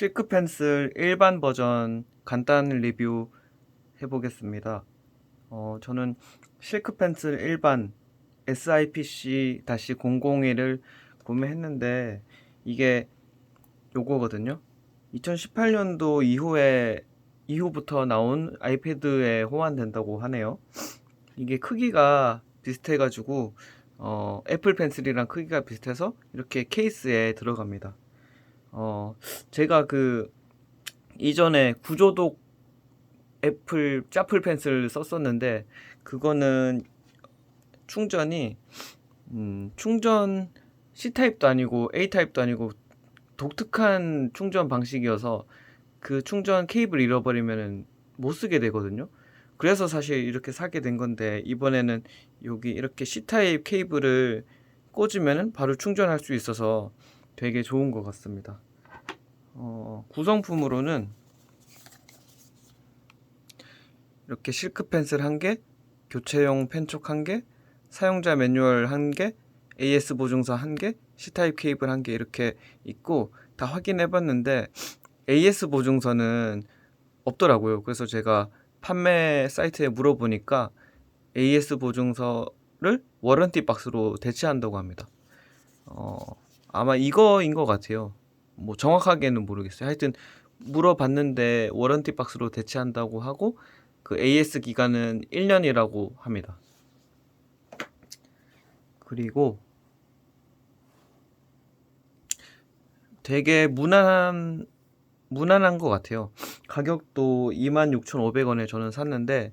실크 펜슬 일반 버전 간단 리뷰 해보겠습니다. 어, 저는 실크 펜슬 일반 SIPC-001을 구매했는데 이게 요거거든요. 2018년도 이후에 이후부터 나온 아이패드에 호환된다고 하네요. 이게 크기가 비슷해가지고 어, 애플 펜슬이랑 크기가 비슷해서 이렇게 케이스에 들어갑니다. 어, 제가 그 이전에 구조독 애플 짜플 펜슬 썼었는데 그거는 충전이 음, 충전 C 타입도 아니고 A 타입도 아니고 독특한 충전 방식이어서 그 충전 케이블 잃어버리면은 못 쓰게 되거든요. 그래서 사실 이렇게 사게 된 건데 이번에는 여기 이렇게 C 타입 케이블을 꽂으면은 바로 충전할 수 있어서 되게 좋은 것 같습니다. 어, 구성품으로는 이렇게 실크 펜슬 한 개, 교체용 펜촉 한 개, 사용자 매뉴얼 한 개, AS 보증서 한 개, C 타입 케이블 한 개 이렇게 있고 다 확인해 봤는데 AS 보증서는 없더라고요. 그래서 제가 판매 사이트에 물어보니까 AS 보증서를 워런티 박스로 대체한다고 합니다. 어, 아마 이거인 것 같아요. 뭐 정확하게는 모르겠어요. 하여튼 물어봤는데 워런티 박스로 대체한다고 하고 그 AS 기간은 1년이라고 합니다. 그리고 되게 무난한 무난한 것 같아요. 가격도 26,500원에 저는 샀는데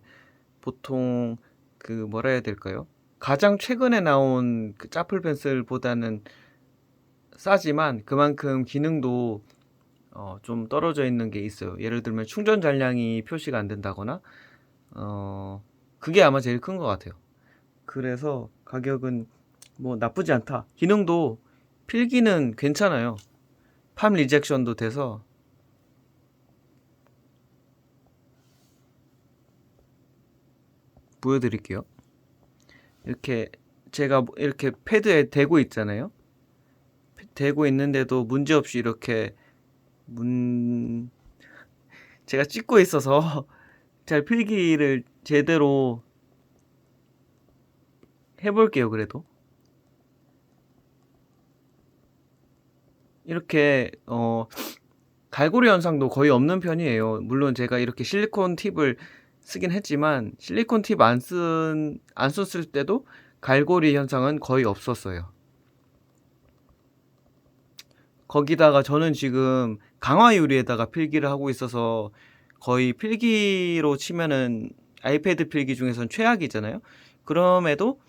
보통 그 뭐라 해야 될까요? 가장 최근에 나온 그 짜플 펜슬보다는 싸지만 그만큼 기능도 어, 좀 떨어져 있는 게 있어요. 예를 들면 충전 잔량이 표시가 안 된다거나 어, 그게 아마 제일 큰 것 같아요. 그래서 가격은 뭐 나쁘지 않다. 기능도 필기는 괜찮아요. 팜 리젝션도 돼서 보여드릴게요. 이렇게 제가 이렇게 패드에 대고 있잖아요. 대고 있는데도 문제없이 이렇게 문 제가 찍고 있어서 잘 필기를 제대로 해볼게요. 그래도 이렇게 어 갈고리 현상도 거의 없는 편이에요. 물론 제가 이렇게 실리콘 팁을 쓰긴 했지만 실리콘 팁 안 쓴 안 썼을 때도 갈고리 현상은 거의 없었어요. 거기다가 저는 지금 강화 유리에다가 필기를 하고 있어서 거의 필기로 치면은 아이패드 필기 중에선 최악이잖아요. 그럼에도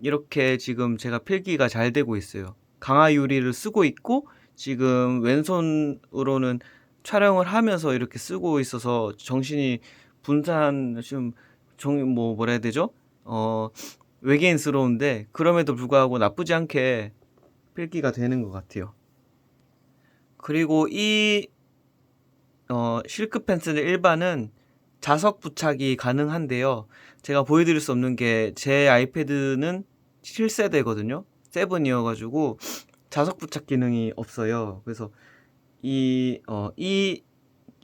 이렇게 지금 제가 필기가 잘 되고 있어요. 강화 유리를 쓰고 있고 지금 왼손으로는 촬영을 하면서 이렇게 쓰고 있어서 정신이 분산 좀정뭐 뭐라 해야 되죠? 어 외계인스러운데 그럼에도 불구하고 나쁘지 않게 필기가 되는 것 같아요. 그리고 이 어, 실크 펜슬 일반은 자석 부착이 가능한데요. 제가 보여드릴 수 없는 게 제 아이패드는 7세대거든요. 7이어가지고 자석 부착 기능이 없어요. 그래서 이, 어, 이,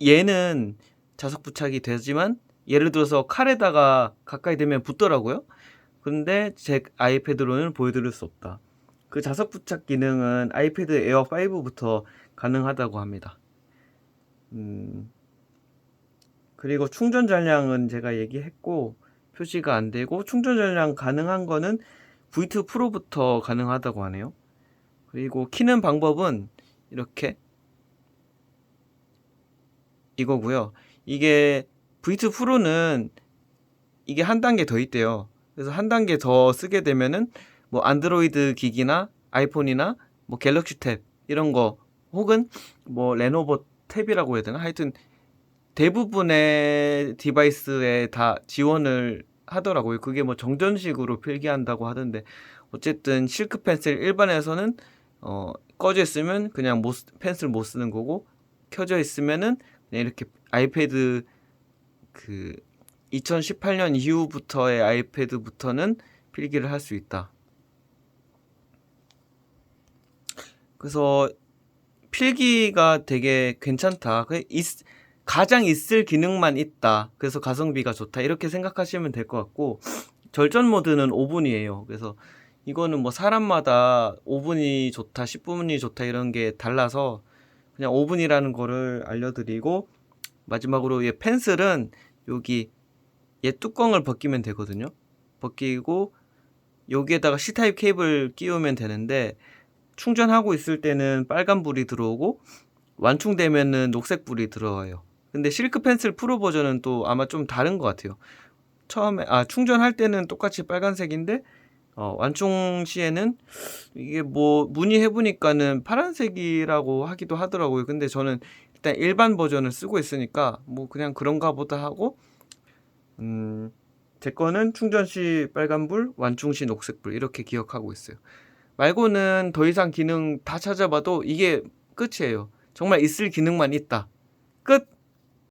얘는 자석 부착이 되지만 예를 들어서 칼에다가 가까이 되면 붙더라고요. 근데 제 아이패드로는 보여드릴 수 없다. 그 자석 부착 기능은 아이패드 에어 5부터 가능하다고 합니다. 음, 그리고 충전 잔량은 제가 얘기했고 표시가 안 되고 충전 잔량 가능한 거는 V2 프로부터 가능하다고 하네요. 그리고 키는 방법은 이렇게 이거고요. 이게 V2 프로는 이게 한 단계 더 있대요. 그래서 한 단계 더 쓰게 되면은 뭐 안드로이드 기기나 아이폰이나 뭐 갤럭시 탭 이런 거 혹은 뭐 레노버 탭이라고 해야 되나? 하여튼 대부분의 디바이스에 다 지원을 하더라고요. 그게 뭐 정전식으로 필기한다고 하던데 어쨌든 실크 펜슬 일반에서는 어 꺼져 있으면 그냥 못 펜슬 못 쓰는 거고 켜져 있으면은 그냥 이렇게 아이패드 그 2018년 이후부터의 아이패드부터는 필기를 할 수 있다. 그래서 필기가 되게 괜찮다. 그 있- 가장 있을 기능만 있다. 그래서 가성비가 좋다. 이렇게 생각하시면 될 것 같고 절전 모드는 5분이에요. 그래서 이거는 뭐 사람마다 5분이 좋다, 10분이 좋다 이런 게 달라서 그냥 5분이라는 거를 알려드리고 마지막으로 얘 펜슬은 여기 얘 뚜껑을 벗기면 되거든요. 벗기고 여기에다가 C타입 케이블 끼우면 되는데 충전하고 있을 때는 빨간 불이 들어오고 완충되면은 녹색 불이 들어와요. 근데 실크 펜슬 프로 버전은 또 아마 좀 다른 것 같아요. 처음에 아 충전할 때는 똑같이 빨간색인데 어, 완충 시에는 이게 뭐 문의해 보니까는 파란색이라고 하기도 하더라고요. 근데 저는 일단 일반 버전을 쓰고 있으니까 뭐 그냥 그런가 보다 하고 음, 제 거는 충전 시 빨간불, 완충 시 녹색불 이렇게 기억하고 있어요. 말고는 더 이상 기능 다 찾아봐도 이게 끝이에요. 정말 있을 기능만 있다. 끝.